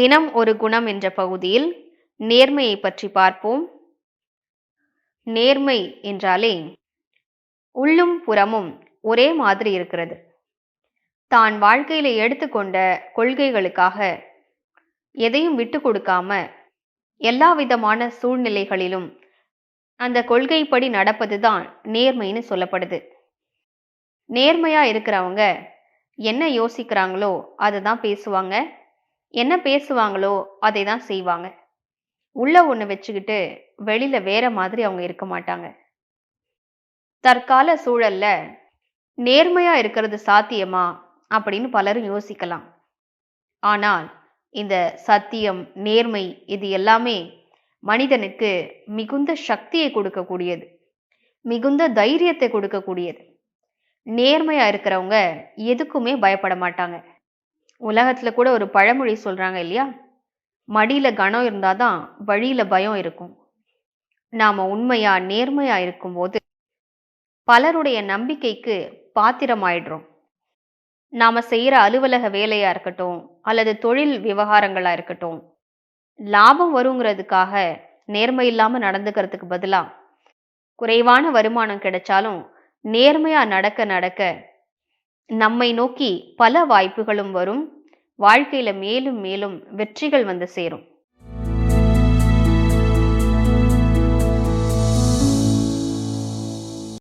தினம் ஒரு குணம் என்ற பகுதியில் நேர்மையை பற்றி பார்ப்போம். நேர்மை என்றாலே உள்ளும் புறமும் ஒரே மாதிரி இருக்கிறது. தான் வாழ்க்கையில எடுத்துக்கொண்ட கொள்கைகளுக்காக எதையும் விட்டு கொடுக்காம எல்லா விதமான சூழ்நிலைகளிலும் அந்த கொள்கைப்படி நடப்பதுதான் நேர்மைன்னு சொல்லப்படுது. நேர்மையா இருக்கிறவங்க என்ன யோசிக்கிறாங்களோ அதை தான் பேசுவாங்க. என்ன பேசுவாங்களோ அதை தான் செய்வாங்க. உள்ள ஒன்று வச்சுக்கிட்டு வெளியில வேற மாதிரி அவங்க இருக்க மாட்டாங்க. தற்கால சூழல்ல நேர்மையா இருக்கிறது சாத்தியமா அப்படின்னு பலரும் யோசிக்கலாம். ஆனால் இந்த சத்தியம் நேர்மை இது எல்லாமே மனிதனுக்கு மிகுந்த சக்தியை கொடுக்கக்கூடியது. மிகுந்த தைரியத்தை கொடுக்கக்கூடியது. நேர்மையா இருக்கிறவங்க எதுக்குமே பயப்பட மாட்டாங்க. உலகத்துல கூட ஒரு பழமொழி சொல்றாங்க இல்லையா? மடியில கனம் இருந்தாதான் வழியில பயம் இருக்கும். நாம உண்மையா நேர்மையா இருக்கும்போது பலருடைய நம்பிக்கைக்கு பாத்திரமாயிடுறோம். நாம செய்யற அலுவலக வேலையா இருக்கட்டும் அல்லது தொழில் விவகாரங்களா இருக்கட்டும் லாபம் வருங்கிறதுக்காக நேர்மை இல்லாம நடந்துக்கிறதுக்கு பதிலா குறைவான வருமானம் கிடைச்சாலும் நேர்மையா நடக்க நடக்க நம்மை நோக்கி பல வாய்ப்புகளும் வரும். வாழ்க்கையில மேலும் மேலும் வெற்றிகள் வந்து சேரும்.